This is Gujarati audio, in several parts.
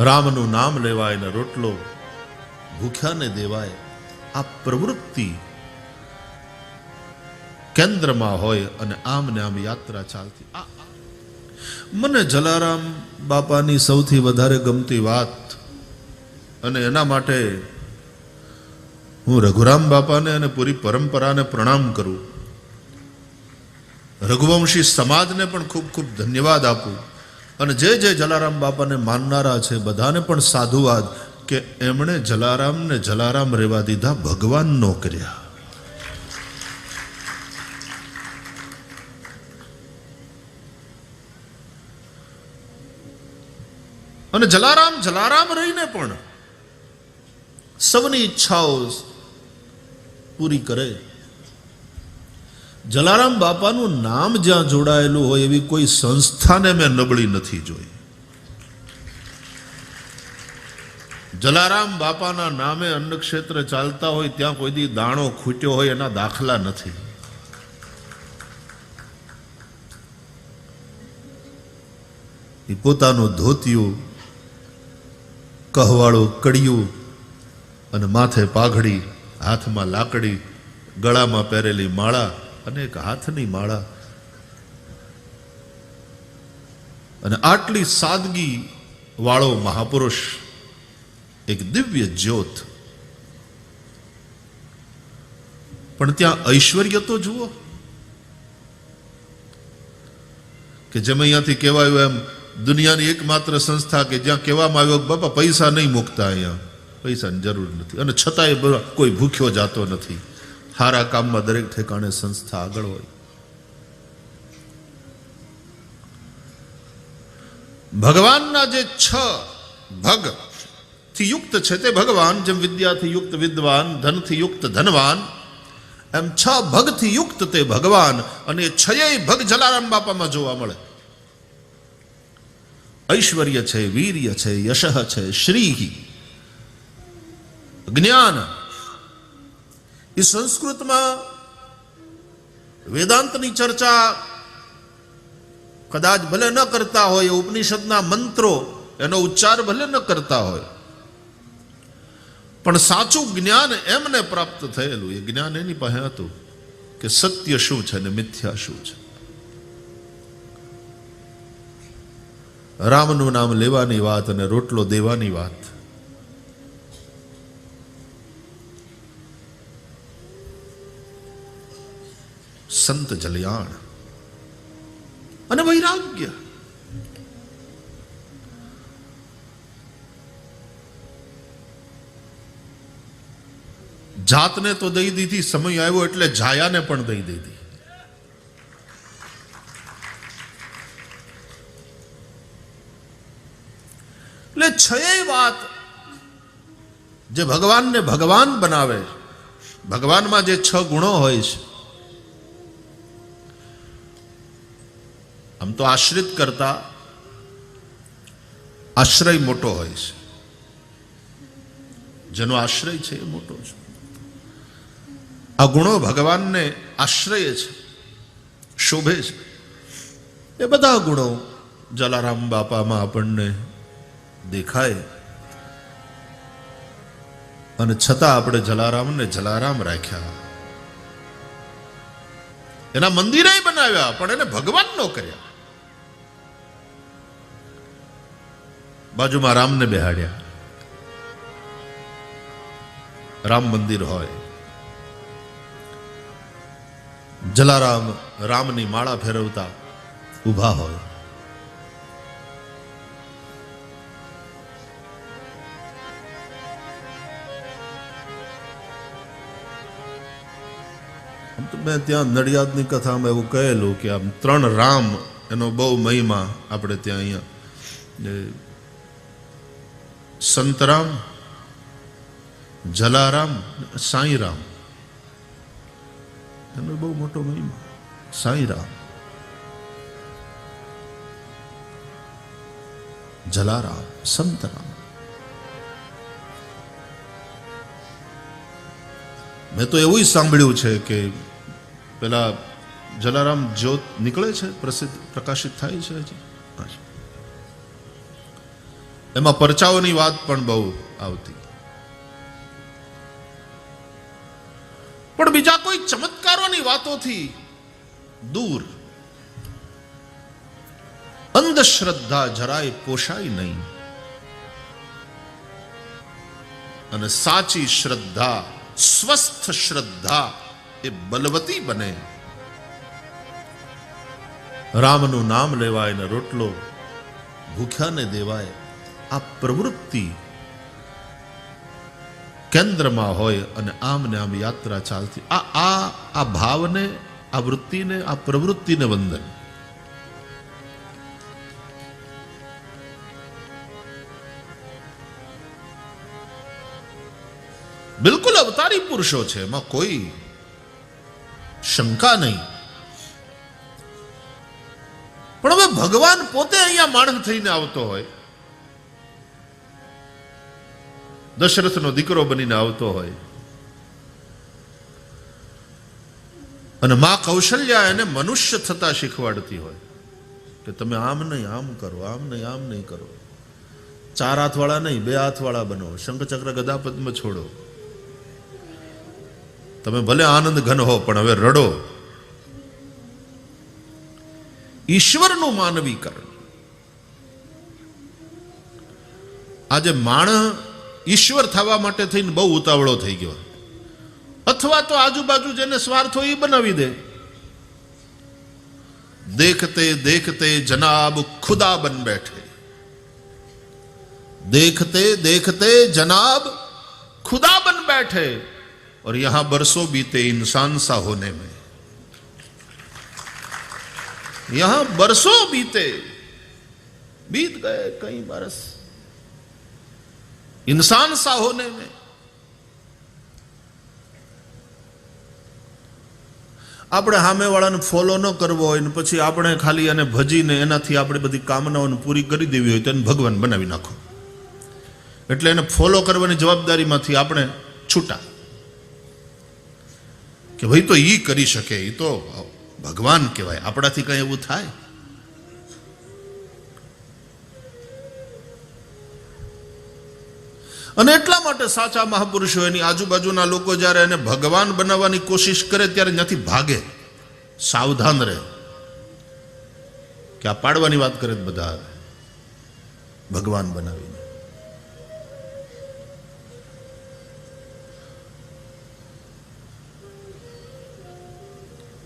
રામનું નામ લેવાય ને રોટલો ભૂખ્યાને દેવાય. આ પ્રવૃત્તિ કેન્દ્રમાં હોય અને આમ ને આમ યાત્રા ચાલતી. મને જલારામ બાપાની સૌથી વધારે ગમતી વાત અને એના માટે હું રઘુરામ બાપાને અને પૂરી પરંપરાને પ્રણામ કરું. રઘુવંશી સમાજને પણ ખૂબ ખૂબ ધન્યવાદ આપું. અને જે જે જલારામ બાપાને માનનારા છે, બધાને પણ સાધુવાદ કે એમણે જલારામને જલારામ રેવા દીધા, ભગવાન નો કર્યા. અને જલારામ જલારામ રહીને પણ સૌની ઈચ્છાઓ પૂરી કરે. જલારામ બાપાનું નામ જ્યાં જોડાયેલું હોય એવી કોઈ સંસ્થાને મેં નબળી નથી જોઈ. જલારામ બાપાના નામે અન્નક્ષેત્ર ચાલતા હોય ત્યાં કોઈ દી દાણો ખૂટ્યો હોય એના દાખલા નથી. એ પોતાનું ધોતિયું, કહવાળું કડિયું અને માથે પાઘડી, હાથમાં લાકડી, ગળામાં પહેરેલી માળા અને હાથની માળા. અને આટલી સાદગી વાળો મહાપુરુષ એક દિવ્ય જ્યોત. પણ ત્યાં ઐશ્વર્ય તો જુઓ. કે જેમ અહીંયાથી કહેવાયું એમ, દુનિયાની એકમાત્ર સંસ્થા કે જ્યાં કહેવામાં આવ્યો બાપા પૈસા નહીં મૂકતા અહીંયા. પૈસાની જરૂર નથી. અને છતાંય કોઈ ભૂખ્યો જાતો નથી. સારા કામમાં દરેક ઠેકાણે સંસ્થા આગળ હોય. ભગવાનના જે છ ભગથી યુક્ત છે તે ભગવાન, જેમ વિદ્યાથી યુક્ત વિદ્વાન ધનથી યુક્ત ધનવાન, એમ છ ભગથી યુક્ત તે ભગવાન અને છયે ભગ જલારામ બાપામાં જોવા મળે. ઐશ્વર્ય છે, વીર્ય છે, યશ છે શ્રી જ્ઞાન એ સંસ્કૃતમાં વેદાંતની ચર્ચા કદાચ ભલે ન કરતા હોય ઉપનિષદના મંત્રો એનો ઉચ્ચાર ભલે ન કરતા હોય. પણ સાચું જ્ઞાન એમને પ્રાપ્ત થયેલું, એ જ્ઞાન એની પાસે હતું કે સત્ય શું છે ને મિથ્યા શું છે. રામનું નામ લેવાની વાત અને રોટલો દેવાની વાત. સંત જલિયાણ. અને વૈરાગ્ય. જાતને તો દઈ દીધી, સમય આવ્યો એટલે જાયાને પણ દઈ દીધી. એટલે છે વાત જે ભગવાનને ભગવાન બનાવે ભગવાનમાં જે છ ગુણો હોય છે આમ તો આશ્રિત કરતા આશ્રય મોટો હોય છે. જેનો આશ્રય છે એ મોટો છે. આ ગુણો ભગવાનને આશ્રય છે, શોભે છે. એ બધા ગુણો જલારામ બાપામાં આપણને દેખાય. અને છતાં આપણે જલારામને જલારામ રાખ્યા. એના મંદિરે બનાવ્યા, પણ એને ભગવાન નો કર્યા. બાજુમાં રામને બેહાડ્યા. રામ મંદિર હોય. જલારામ રામની માળા ફેરવતા ઊભા હોય. મેં ત્યાં નડિયાદની કથામાં એવું કહેલું કે આમ ત્રણ રામ એનો બહુ મહિમા આપણે ત્યાં અહીંયા સંતરામ, જલારામ, સાંઈરામ. એનો બહુ મોટો મહિમા, સાંઈરામ. જલારામ, સંતરામ. મેં તો એવું સાંભળ્યું છે કે પેલા જલારામ જ્યોત નીકળે છે, પ્રસિદ્ધ, પ્રકાશિત થાય છે હજી. એમાં પરચાઓની વાત પણ બહુ આવતી. પણ બીજા કોઈ ચમત્કારોની વાતોથી દૂર. અંધશ્રદ્ધા જરાય પોષાય નહીં. અને સાચી શ્રદ્ધા, સ્વસ્થ શ્રદ્ધા એ બલવતી બને. રામનું નામ લેવાય ને રોટલો ભૂખ્યાને દેવાય. આ પ્રવૃત્તિ કેન્દ્રમાં હોય અને આમ ને આમ યાત્રા ચાલતી. આ આ આ ભાવને, આ વૃત્તિને, આ પ્રવૃત્તિને વંદન. બિલકુલ અવતારી પુરુષો છે, એમાં કોઈ શંકા નહીં. પણ હવે ભગવાન પોતે અહીંયા માણસ થઈને આવતો હોય. દશરથનો દીકરો બનીને આવતો હોય. અને મા કૌશલ્યા એને મનુષ્ય થતા શીખવાડતી હોય. કે તમે આમ નહીં, આમ કરો, આમ નહીં આમ નહીં કરો. ચાર હાથવાળા નહીં, બે હાથવાળા બનો. શંખચક્ર ગદાપદ્મ છોડો. તમે ભલે આનંદ ઘન હો, પણ હવે રડો. ઈશ્વરનું માનવીકરણ. આજે માણસ ઈશ્વર થવા માટે થઈને બહુ ઉતાવળો થઈ ગયો અથવા તો આજુબાજુ જેને સ્વાર્થ હોય એ બનાવી દે देखते देखते जनाब खुदा बन बैठे देखते देखते जनाब खुदा बन बैठे और यहां बरसों बीते इंसान सा होने में यहां बरसों बीते बीत गए कई बरस इंसान सा होने में આપણે સામેવાળાને ફોલો ન કરવો હોય ને પછી આપણે ખાલી એને ભજીને એનાથી આપણે બધી કામનાઓને પૂરી કરી દેવી હોય તો એને ભગવાન બનાવી નાખો એટલે એને ફોલો કરવાની જવાબદારીમાંથી આપણે છૂટા કે ભાઈ તો ઈ કરી શકે એ તો ભગવાન કહેવાય આપણાથી કઈ એવું થાય અને એટલા માટે સાચા મહાપુરુષો એની આજુબાજુના લોકો જ્યારે એને ભગવાન બનાવવાની કોશિશ કરે ત્યારે ત્યાંથી ભાગે, સાવધાન રહે. કે આ પાડવાની વાત કરે બધા. ભગવાન બનાવીને.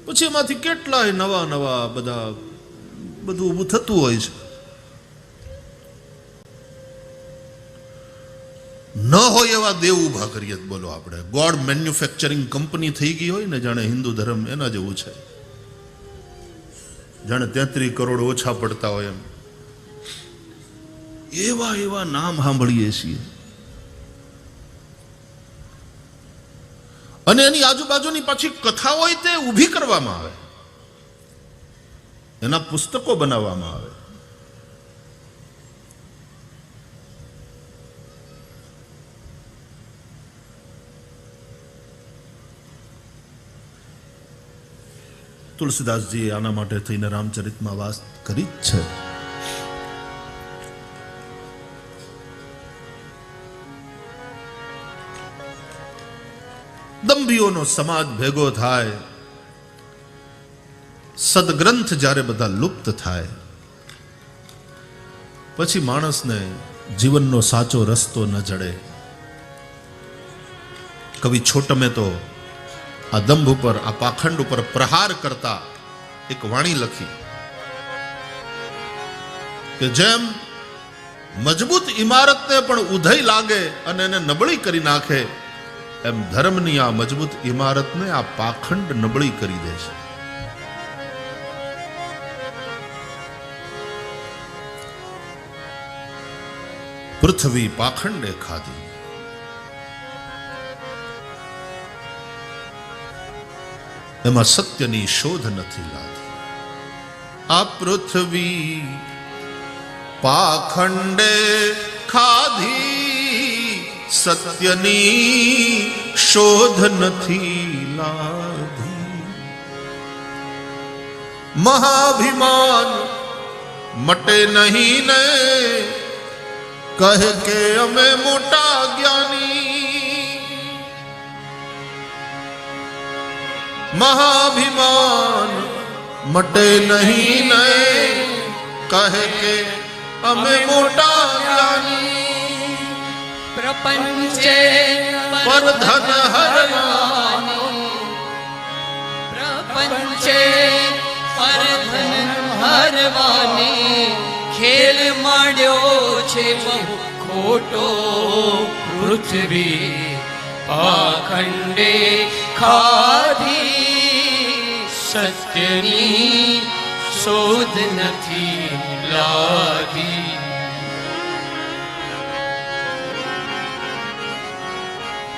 પછી એમાંથી કેટલાય નવા નવા બધા બધું ઊભું થતું હોય છે. ન હોય એવા દેવ ઊભા કરીએ બોલો આપણે. ગોડ મેન્યુફેક્ચરિંગ કંપની થઈ ગઈ હોય ને જાણે હિન્દુ ધર્મ એના જેવું છે. જાણે તેત્રીસ કરોડ ઓછા પડતા હોય એમ. એવા એવા નામ સાંભળીએ છીએ. અને એની આજુબાજુની પાછી કથા હોય તે ઊભી કરવામાં આવે. એના પુસ્તકો બનાવવામાં આવે. તુલસીદાસજીએ આના માટે થઈને રામચરિતમાં વાત કરી જ છે. દંભીઓનો સમાજ ભેગો થાય. સદગ્રંથ જ્યારે બધા લુપ્ત થાય. પછી માણસને જીવનનો સાચો રસ્તો ન જડે. કવિ છોટમે તો આ દંભ ઉપર, આ પાખંડ ઉપર પ્રહાર કરતા એક વાણી લખી કે જેમ મજબૂત ઇમારતને પણ ઉધઈ લાગે અને એને નબળી કરી નાખે, એમ ધર્મની આ મજબૂત ઇમારતને આ પાખંડ નબળી કરી દે છે. પૃથ્વી પાખંડે ખાધી. એમાં સત્યની શોધ નથી લાગી. આ પૃથ્વી પાખંડે ખાધી, સત્યની શોધ નથી લાધી મહાભિમાન મટે નહીં ને કહે કે અમે મોટા જ્ઞાની. મહાભિમાન મટે નહીં નય. કહે કે અમે મોટા જ્ઞાની. પ્રપંચે પર ધન હરવાનું પ્રપંચે પરધન હરવાની ખેલ માંડ્યો છે બહુ ખોટો. પૃથ્વી પાખંડે ખાધી સત્યની શોધ નથી લાગી.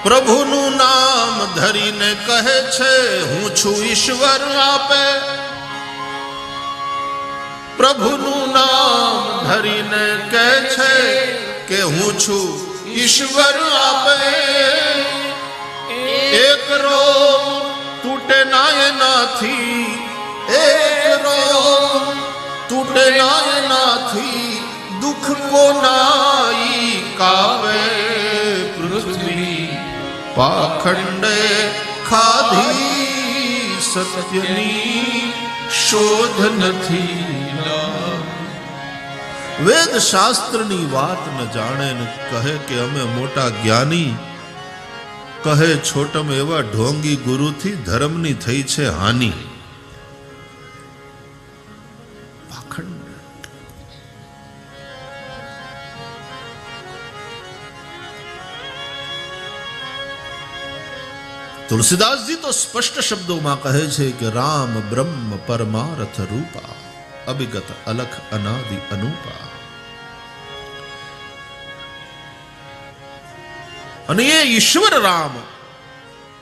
પ્રભુનું નામ ધરીને કહે છે, હું છું ઈશ્વર આપે. પ્રભુનું નામ ધરીને કહે છે કે, હું છું ઈશ્વર આપે. એક રોગ તૂટે ના એનાથી એક રોગ તૂટે ના એનાથી દુઃખ કો નાઈ કાવે પૃથ્વી. પાખંડે ખાધી સત્યની શોધ નથી વેદ શાસ્ત્રની વાત ન જાણે ને કહે કે અમે મોટા જ્ઞાની કહે, છોટમ એવા ઢોંગી ગુરુથી ધર્મની થઈ છે હાનિ. પાખંડ. તુલસીદાસજી તો સ્પષ્ટ શબ્દોમાં કહે છે કે, રામ બ્રહ્મ પરમાર્થ રૂપા, અભિગત અલખ અનાદિ અનુપા. અને એ ઈશ્વર રામ,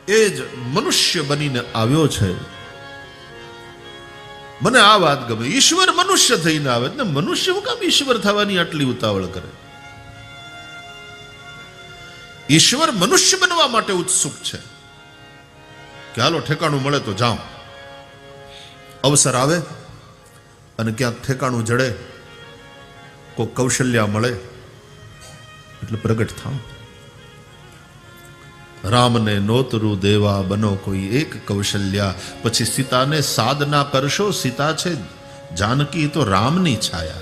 એ જ મનુષ્ય બનીને આવ્યો છે. મને આ વાત ગમે. ઈશ્વર મનુષ્ય થઈને આવે ને મનુષ્ય કામ ઈશ્વર થવાની આટલી ઉતાવળ કરે? ઈશ્વર મનુષ્ય બનવા માટે ઉત્સુક છે. કે હાલો, ઠેકાણું મળે તો જાઉં. અવસર આવે અને ક્યાંક ઠેકાણું જડે કોઈ કૌશલ્યા મળે, એટલે પ્રગટ થાવ રામને નોતરું દેવા બનો કોઈ એક કૌશલ્યા. પછી સીતાને સાધના કરશો, સીતા છે જાનકી તો રામની છાયા.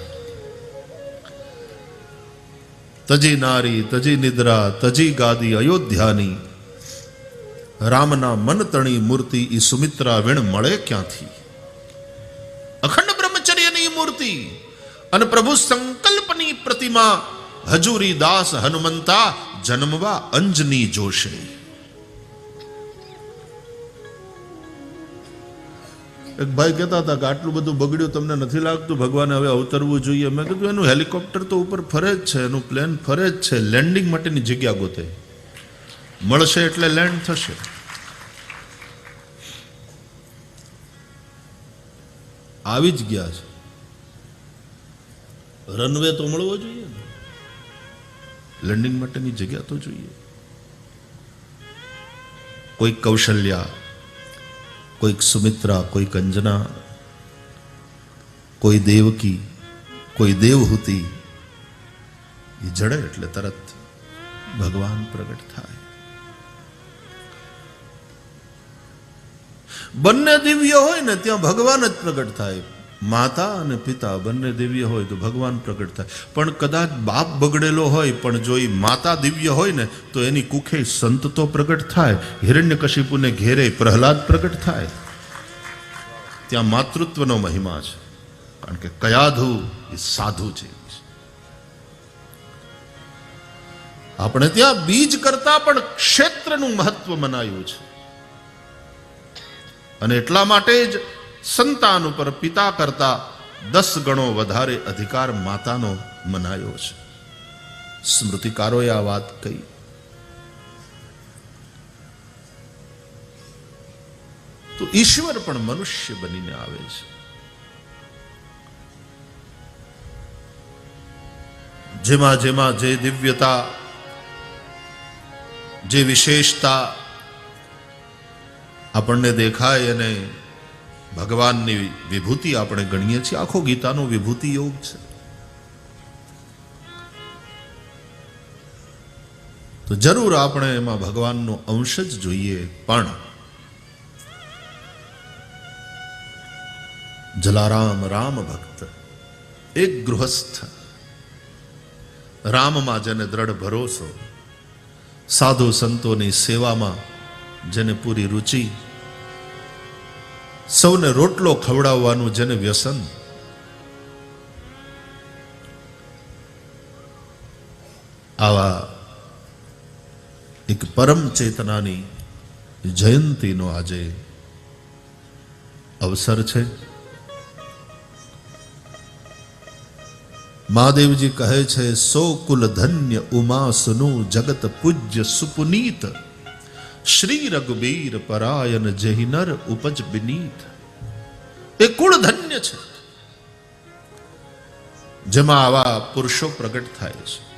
તજી નારી, તજી નિદ્રા, તજી ગાદી અયોધ્યાની. રામના મન તણી મૂર્તિ ઈ સુમિત્રા વીણ મળે ક્યાંથી? અખંડ બ્રહ્મચર્યની મૂર્તિ અને પ્રભુ સંકલ્પની પ્રતિમા હજુરી દાસ હનુમંતા જન્મવા અંજની જોશે. એક ભાઈ કહેતા હતા કે આટલું બધું બગડ્યું તમને નથી લાગતું, ભગવાને હવે અવતરવું જોઈએ. મેં કીધું, એનું હેલિકોપ્ટર તો ઉપર ફરે જ છે, એનું પ્લેન ફરે જ છે, લેન્ડિંગ માટેની જગ્યા ગોતે. મળશે એટલે લેન્ડ થશે. આવી જ ગયા છે. રનવે તો મળવો જોઈએ ને. લેન્ડિંગ માટેની જગ્યા તો જોઈએ. કોઈક કૌશલ્યા, કોઈક સુમિત્રા, કોઈક અંજના, કોઈ દેવકી, કોઈ દેવહૂતિ, એ જડે એટલે તરત ભગવાન પ્રગટ થાય. બંને દિવ્ય હોય ને ત્યાં ભગવાન જ પ્રગટ થાય. માતા અને પિતા બંને દિવ્ય હોય તો ભગવાન પ્રગટ થાય. પણ કદાચ બાપ બગડેલો હોય, પણ જો એ માતા દિવ્ય હોય ને, તો એની કુખે સંત તો પ્રગટ થાય. હિરણ્યકશિપુને ઘેરે પ્રહલાદ પ્રગટ થાય. ત્યાં માતૃત્વનો મહિમા છે. કારણ કે કયાધુ એ સાધુ છે. આપણે ત્યાં બીજ કરતા પણ ક્ષેત્રનું મહત્વ મનાયું છે. અને એટલા માટે જ સંતાન ઉપર પિતા કરતા દસ ગણો વધારે અધિકાર માતાનો મનાયો છે. સ્મૃતિકારોએ આ વાત કહી. તો ઈશ્વર પણ મનુષ્ય બનીને આવે છે. જેમાં જેમાં જે દિવ્યતા, જે વિશેષતા આપણને દેખાય અને ભગવાનની વિભૂતિ આપણે ગણીએ છીએ. આખો ગીતાનો વિભૂતિ યોગ છે. તો જરૂર આપણે એમાં ભગવાનનો અંશ જ જોઈએ. પણ જલારામ રામ ભક્ત, એક ગૃહસ્થ, રામમાં જેને દ્રઢ ભરોસો, સાધુ સંતોની સેવામાં જેને પૂરી રુચિ સૌને રોટલો ખવડાવવાનું જેને વ્યસન. આવા એક પરમ ચેતનાની જયંતિનો આજે અવસર છે. મહાદેવજી કહે છે, સો કુલ ધન્ય ઉમા સુનુ જગત પૂજ્ય સુપુનીત. શ્રી રઘુબીર પરાયન જહિનર ઉપજ બિનીત. એ કુળ ધન્ય છે. જેમાં આવા પુરુષો પ્રગટ થાય છે.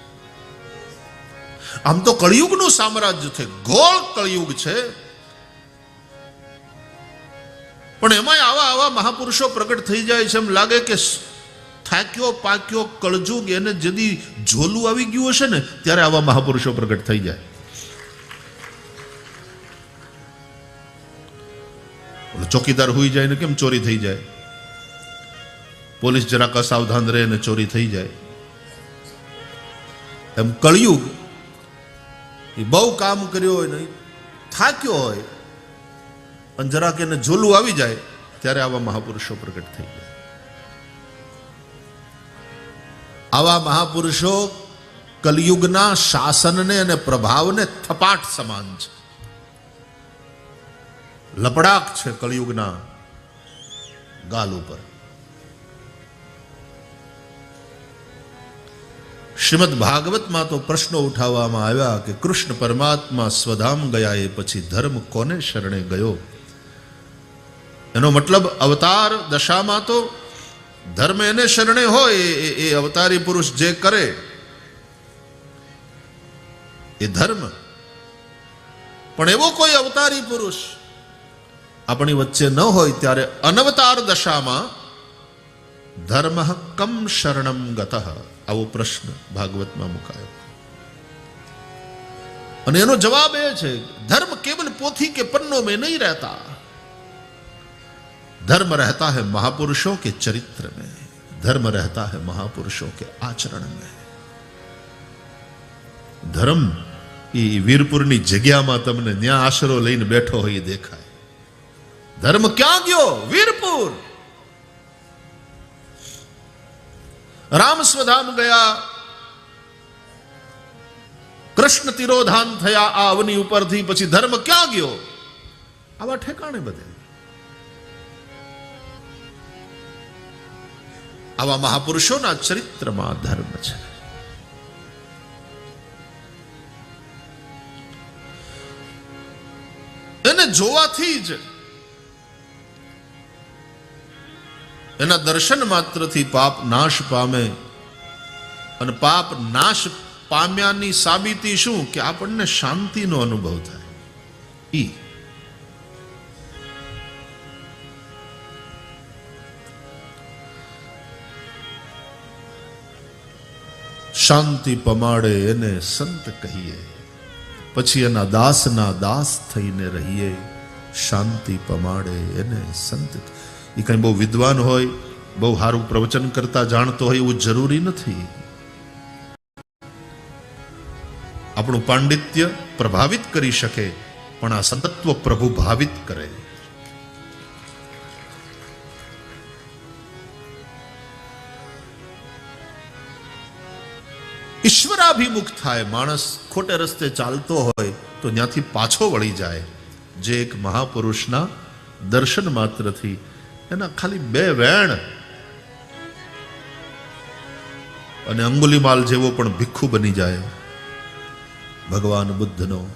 આમ તો કળિયુગનું સામ્રાજ્ય છે. ગોળ કળિયુગ છે. પણ એમાંય આવા આવા મહાપુરુષો પ્રગટ થઈ જાય છે. એમ લાગે કે થાક્યો, પાક્યો, કળજુગ, એને જદી ઝોલું આવી ગયું હશે ને, ત્યારે આવા મહાપુરુષો પ્રગટ થઈ જાય. ચોકીદાર હોઈ જાય ને કેમ ચોરી થઈ જાય? પોલીસ જરાક અસાવધાન રહે ને ચોરી થઈ જાય. એમ કળિયુગ, એ બહુ કામ કર્યો હોય નહીં થાક્યો હોય, અને જરાક એને ઝોલું આવી જાય, ત્યારે આવા મહાપુરુષો પ્રગટ થઈ જાય આવા મહાપુરુષો કલયુગના શાસનને અને પ્રભાવને થપાટ સમાન છે. લપડાક છે કલયુગના ગાલ ઉપર. શ્રીમદ ભાગવતમાં તો પ્રશ્નો ઉઠાવવામાં આવ્યા કે કૃષ્ણ પરમાત્મા સ્વધામ ગયા એ પછી ધર્મ કોને શરણે ગયો? એનો મતલબ અવતાર દશામાં તો ધર્મ એને શરણે હોય એ અવતારી પુરુષ જે કરે, એ ધર્મ. પણ એવો કોઈ અવતારી પુરુષ આપણી વચ્ચે ન હોય ત્યારે અનવતાર દશામાં ધર્મ કમ શરણમ ગત. આવો પ્રશ્ન ભાગવતમાં મુકાયો. અને એનો જવાબ એ છે, ધર્મ કેવલ પોથી કે પન્નો મેં નહીં રહેતા. ધર્મ રહેતા હૈ મહાપુરુષો કે ચરિત્ર મેં. ધર્મ રહેતા હૈ મહાપુરુષો કે આચરણ મેં. ધર્મ એ વીરપુરની જગ્યામાં તમને ન્યા આશરો લઈને બેઠો હોય દેખાય. ધર્મ ક્યાં ગયો? વીરપુર. રામ સ્વધામ ગયા. કૃષ્ણ તિરોધાન થયા આ અવની ઉપરથી. પછી ધર્મ ક્યાં ગયો? આવા ઠેકાણે બધે. આવા મહાપુરુષોના ચરિત્રમાં ધર્મ છે. એને જોવાથી જ એના દર્શન માત્રથી પાપ નાશ પામે. અને પાપ નાશ પામ્યાની સાબિતી શું? કે આપણને શાંતિનો અનુભવ થાય. ઈ. શાંતિ પમાડે એને સંત કહીએ. પછી એના દાસના દાસ થઈને રહીએ. શાંતિ પમાડે એને સંત એ કંઈ બહુ વિદ્વાન હોય, બહુ સારું પ્રવચન કરતા જાણતો હોય એવું જરૂરી નથી. આપણું પાંડિત્ય પ્રભાવિત કરી શકે, પણ આ સતત્વ પ્રભુ ભાવિત કરે. ઈશ્વરાભિમુખ થાય, માણસ ખોટે રસ્તે ચાલતો હોય, તો ત્યાંથી પાછો વળી જાય. જે એક મહાપુરુષના દર્શન માત્રથી એના ખાલી બે વેણ. અને અંગુલીમાલ જેવો પણ ભિક્ષુ બની જાય. ભગવાન બુદ્ધનો.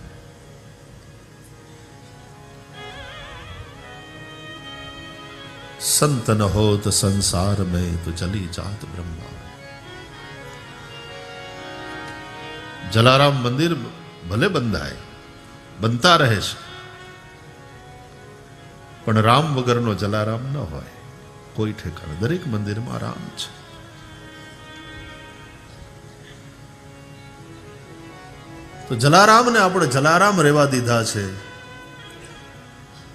સંત ન હોત સંસાર મેં તો ચલી જાત બ્રહ્મા. જલારામ મંદિર ભલે બંધાય, બનતા રહે છે. પણ રામ વગરનો જલારામ ન હોય. કોઈ ઠેકાણે, દરેક મંદિરમાં રામ છે. તો જલારામને આપણે જલારામ રહેવા દીધા છે.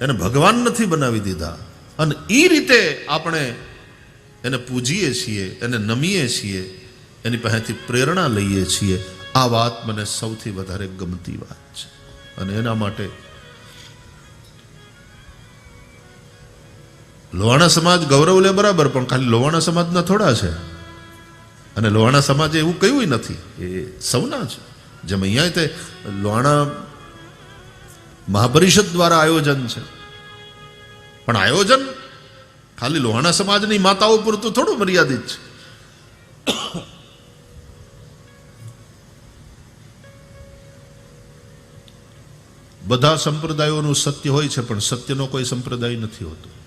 એને ભગવાન નથી બનાવી દીધા. અને એ રીતે આપણે એને પૂજીએ છીએ, એને નમીએ છીએ, એની પાસેથી પ્રેરણા લઈએ છીએ. આ વાત મને સૌથી વધારે ગમતી વાત છે. અને એના માટે લોહાણા સમાજ ગૌરવ લે બરાબર, પણ ખાલી લોહાણા સમાજના થોડા છે. અને લોહાણા સમાજે એવું કહ્યું નથી, એ સૌના છે. જેમ અહીંયા તે લોહાણા મહાપરિષદ દ્વારા આયોજન છે. પણ આયોજન ખાલી લોહાણા સમાજની માતાઓ પૂરતું થોડું મર્યાદિત છે. બધા સંપ્રદાયોનું સત્ય હોય છે, પણ સત્યનો કોઈ સંપ્રદાય નથી હોતો.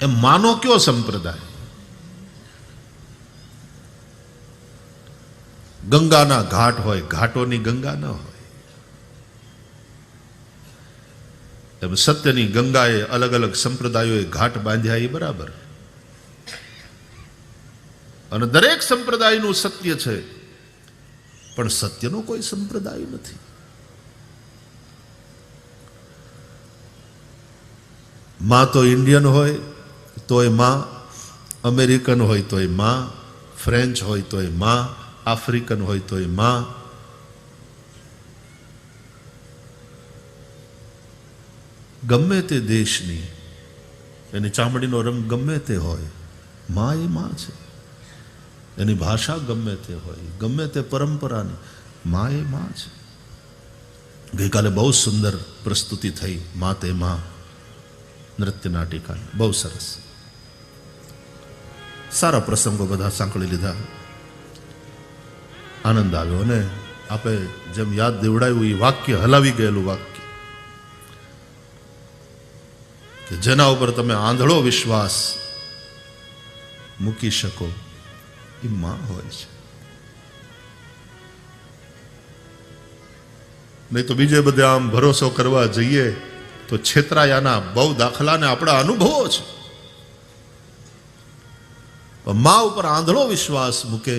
એમ માનો કયો સંપ્રદાય? ગંગાના ઘાટ હોય, ઘાટોની ગંગા ન હોય. એમ સત્યની ગંગાએ અલગ અલગ સંપ્રદાયોએ ઘાટ બાંધ્યા એ બરાબર. અને દરેક સંપ્રદાયનું સત્ય છે, પણ સત્યનો કોઈ સંપ્રદાય નથી. માં તો ઇન્ડિયન હોય તોયમાં, અમેરિકન હોય તોયમાં, ફ્રેન્ચ હોય તોયમાં, આફ્રિકન હોય તોયમાં. ગમે તે દેશની, એની ચામડીનો રંગ ગમે તે હોય, માં એ માં છે. એની ભાષા ગમે તે હોય, ગમે તે પરંપરાની, માં એ માં છે. ગઈકાલે બહુ સુંદર પ્રસ્તુતિ થઈ, મા તે માં નૃત્ય નાટિકા બહુ સરસ. સારા પ્રસંગો બધા સાંકળી લીધા. આનંદ આવ્યો અને આપે જેમ યાદ દેવડાયું, એ વાક્ય હલાવી ગયેલું વાક્ય. કે જેના ઉપર તમે આંધળો વિશ્વાસ મૂકી શકો, એ માં હોય છે. નહીં તો બીજે બધે આમ ભરોસો કરવા જઈએ તો છેતરાયાના બહુ દાખલાને આપણા અનુભવો છે. મા ઉપર આંધળો વિશ્વાસ મૂકે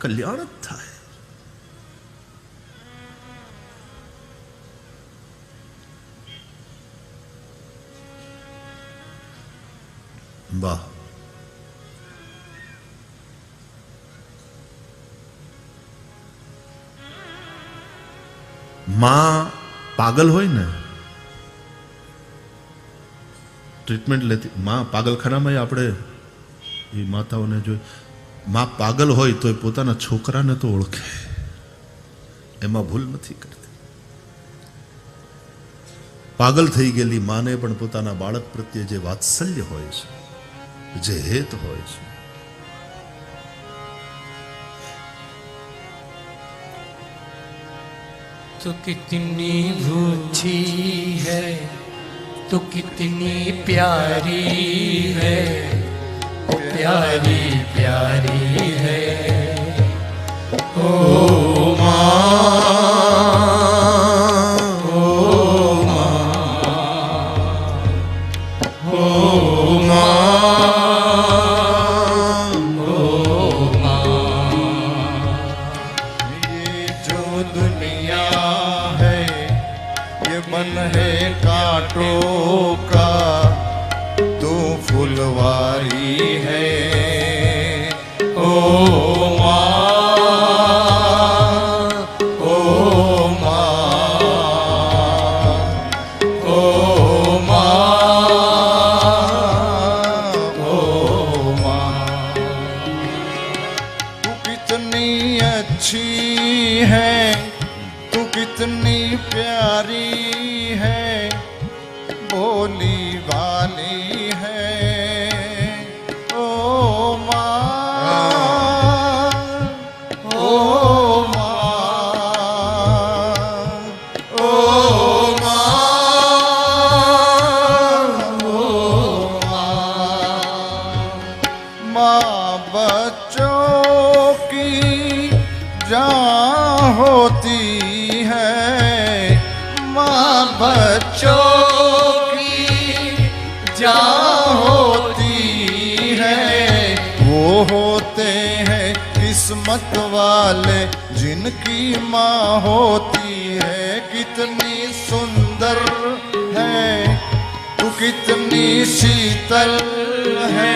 કલ્યાણ જ થાય વાહમાં પાગલ હોય ને ટ્રીટમેન્ટ લેતી. માં પાગલખાનામાં આપણે એ માતાઓને જોઈ. માં પાગલ હોય તો એ પોતાના છોકરાને તો ઓળખે. એમાં ભૂલ નથી કરતી. પાગલ થઈ ગયેલી માને પણ પોતાના બાળક પ્રત્યે જે વાત્સલ્ય હોય છે, જે હેત હોય છે. તો કિતની ભૂથી હૈ? तो कितनी प्यारी है ओ प्यारी प्यारी है ओ किस्मत वाले, जिनकी माँ होती है, कितनी सुंदर है। तू कितनी शीतल है,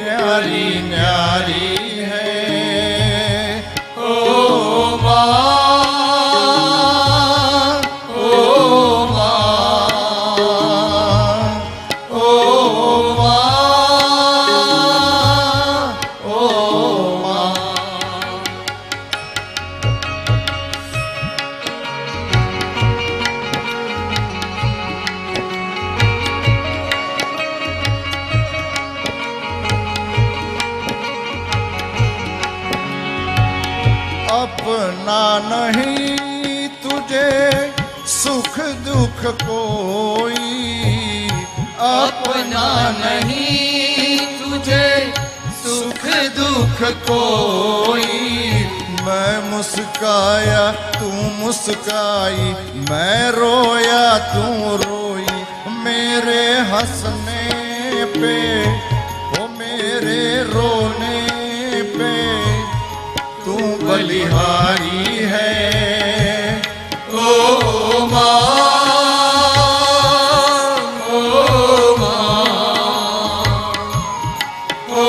न्यारी न्यारी है। ओ माँ। अपना नहीं तुझे सुख दुख कोई अपना नहीं तुझे सुख दुख कोई मैं मुस्काया तू मुस्काई मैं रोया तू रोई मेरे हंसने पे ओ मेरे रोने पे तू बलिहारी है। ओ माँ ओ माँ ओ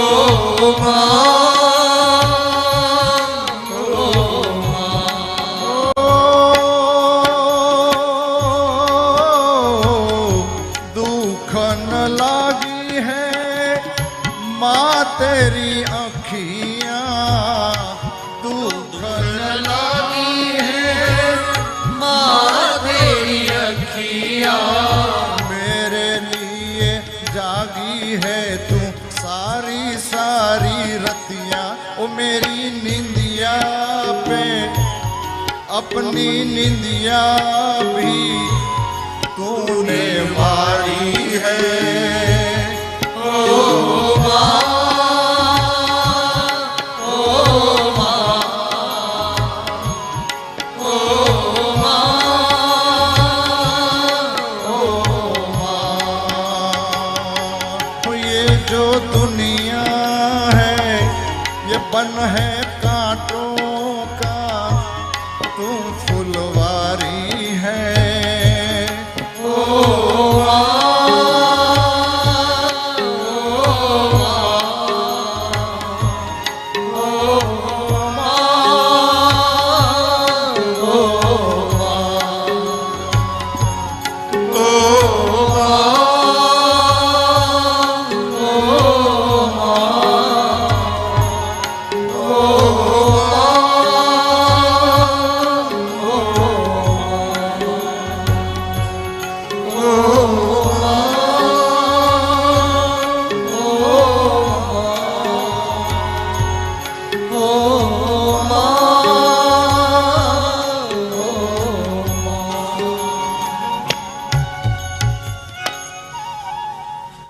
माँ दुख न लागी है, माँ तेरी अखियाँ अपनी निंदिया भी तूने मारी है। मन है